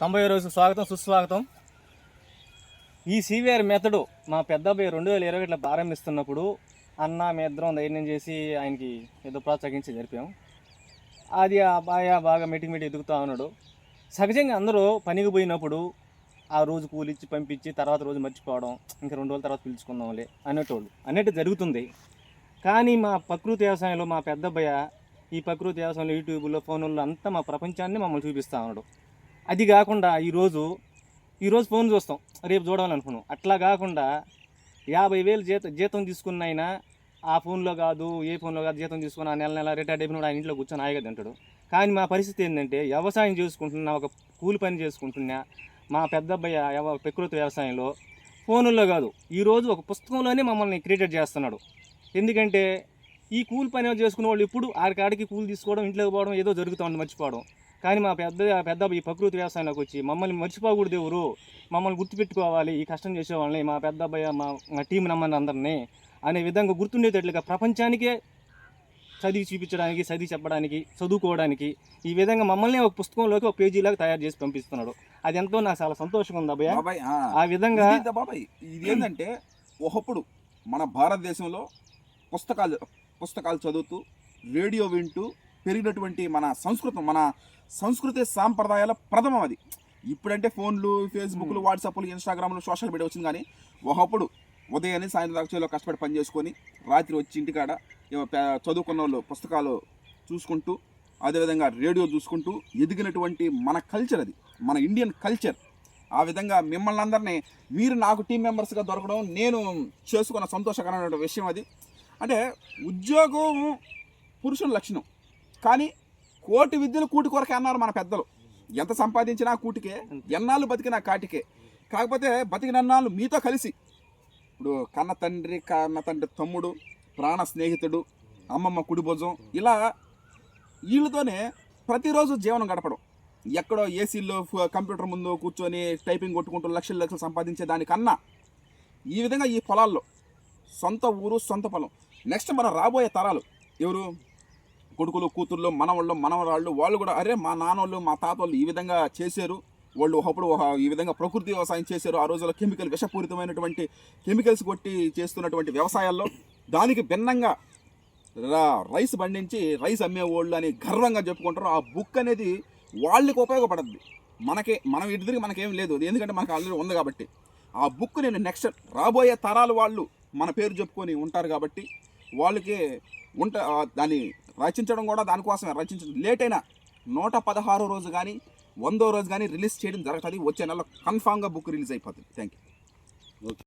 తొంభై రోజు స్వాగతం సుస్వాగతం. ఈ సివిఆర్ మెథడు మా పెద్ద అబ్బాయి రెండు వేల ఇరవై ఇట్లా ప్రారంభిస్తున్నప్పుడు అన్న మీ ఇద్దరం ధైర్యం చేసి ఆయనకి ఏదో ప్రోత్సహించి జరిపాం. అది ఆ అబ్బాయి బాగా మెటికి మెటి ఎదుగుతూ ఉన్నాడు. సహజంగా అందరూ పనికి పోయినప్పుడు ఆ రోజు కూలిచ్చి పంపించి తర్వాత రోజు మర్చిపోవడం ఇంకా రెండు రోజుల తర్వాత పిలుచుకుందాంలే అనేటోళ్ళు. అనేటి జరుగుతుంది. కానీ మా ప్రకృతి వ్యవసాయంలో మా పెద్ద ఈ ప్రకృతి వ్యవసాయంలో యూట్యూబ్లో ఫోన్లో అంతా మా ప్రపంచాన్ని మమ్మల్ని చూపిస్తూ ఉన్నాడు. అది కాకుండా ఈరోజు ఈరోజు ఫోన్ చూస్తాం. రేపు చూడాలనుకున్నాం. అట్లా కాకుండా యాభై వేలు జీత జీతం తీసుకున్న ఆయన ఆ ఫోన్లో కాదు ఏ ఫోన్లో కాదు జీతం తీసుకుని ఆ నెల నెల రిటైర్డ్ అయిపోయినాడు ఆయన ఇంట్లో కూర్చొని హాయిగా తింటాడు. కానీ మా పరిస్థితి ఏంటంటే వ్యవసాయం చేసుకుంటున్నా ఒక కూలి పని చేసుకుంటున్నా మా పెద్ద అబ్బాయి ప్రకృతి వ్యవసాయంలో ఫోనుల్లో కాదు. ఈరోజు ఒక పుస్తకంలోనే మమ్మల్ని క్రియేట్ చేస్తున్నాడు. ఎందుకంటే ఈ కూలి పని చేసుకునే వాళ్ళు ఇప్పుడు ఆడికాడికి కూలి తీసుకోవడం ఇంట్లోకి పోవడం ఏదో జరుగుతుంది మర్చిపోవడం. కానీ మా పెద్ద పెద్ద ఈ ప్రకృతి వ్యవసాయంలోకి వచ్చి మమ్మల్ని మర్చిపోకూడదు ఎవరు. మమ్మల్ని గుర్తుపెట్టుకోవాలి ఈ కష్టం చేసేవాళ్ళని మా పెద్ద అబ్బాయి మా మా టీం నమ్మని అందరినీ అనే విధంగా గుర్తుండేటట్లుగా ప్రపంచానికే చదివి చూపించడానికి చదివి చెప్పడానికి చదువుకోవడానికి ఈ విధంగా మమ్మల్ని ఒక పుస్తకంలోకి ఒక పేజీలాగా తయారు చేసి పంపిస్తున్నాడు. అది ఎంతో నాకు చాలా సంతోషంగా ఉంది అబ్బాయి బాబాయ్ ఆ, విధంగా బాబాయ్? ఇది ఏంటంటే ఒకప్పుడు మన భారతదేశంలో పుస్తకాలు పుస్తకాలు చదువుతూ రేడియో వింటూ పెరిగినటువంటి మన సంస్కృతం మన సంస్కృతి సాంప్రదాయాల ప్రథమం అది. ఇప్పుడంటే ఫోన్లు ఫేస్బుక్లు వాట్సాప్లు ఇన్స్టాగ్రామ్లు సోషల్ మీడియా వచ్చింది కానీ ఒకప్పుడు ఉదయాన్నే సాయంత్రం దాకా కష్టపడి పని చేసుకొని రాత్రి వచ్చి ఇంటికాడ చదువుకున్న వాళ్ళు పుస్తకాలు చూసుకుంటూ అదేవిధంగా రేడియో చూసుకుంటూ ఎదిగినటువంటి మన కల్చర్ అది మన ఇండియన్ కల్చర్. ఆ విధంగా మిమ్మల్ని అందరినీ మీరు నాకు టీం మెంబర్స్గా దొరకడం నేను చేసుకున్న సంతోషకరమైన విషయం అది. అంటే ఉద్యోగం పురుషుల లక్షణం. కానీ కోటి విద్యలు కూటి కొరకే అన్నారు మన పెద్దలు. ఎంత సంపాదించినా కూటికే ఎన్నాళ్ళు బతికినా కాటికే. కాకపోతే బతికినన్నాళ్ళు మీతో కలిసి. ఇప్పుడు కన్న తండ్రి కన్న తండ్రి తమ్ముడు ప్రాణ స్నేహితుడు అమ్మమ్మ కుడి భుజం ఇలా వీళ్ళతోనే ప్రతిరోజు జీవనం గడపడం. ఎక్కడో ఏసీలో కంప్యూటర్ ముందు కూర్చొని టైపింగ్ కొట్టుకుంటూ లక్షలు లక్షలు సంపాదించే దానికన్నా ఈ విధంగా ఈ పొలాల్లో సొంత ఊరు సొంత పొలం. నెక్స్ట్ మన రాబోయే తరాలు ఎవరు? కొడుకులు కూతుర్లు మనవాళ్ళు మనవరాళ్ళు వాళ్ళు కూడా అరే మా నాన్నోళ్ళు మా తాతోళ్ళు ఈ విధంగా చేశారు. వాళ్ళు ఒకప్పుడు ఈ విధంగా ప్రకృతి వ్యవసాయం చేశారు. ఆ రోజుల్లో కెమికల్ విషపూరితమైనటువంటి కెమికల్స్ కొట్టి చేస్తున్నటువంటి వ్యవసాయాల్లో దానికి భిన్నంగా రా- రైస్ పండించి రైస్ అమ్మేవాళ్ళు అని గర్వంగా చెప్పుకుంటారు. ఆ బుక్ అనేది వాళ్ళకి ఉపయోగపడద్ది. మనకే మనం ఇద్దరికి మనకేం లేదు. అది ఎందుకంటే మనకు ఆల్రెడీ ఉంది కాబట్టి. ఆ బుక్ నేను నెక్స్ట్ రాబోయే తరాలు వాళ్ళు మన పేరు చెప్పుకొని ఉంటారు కాబట్టి వాళ్ళకి ఉంట దాన్ని రచించడం కూడా దానికోసమే రచించడం. లేట్ అయినా నూట పదహారో రోజు కానీ వందో రోజు కానీ రిలీజ్ చేయడం జరుగుతుంది. వచ్చే నెలలో కన్ఫామ్గా బుక్ రిలీజ్ అయిపోతుంది. Thank you okay.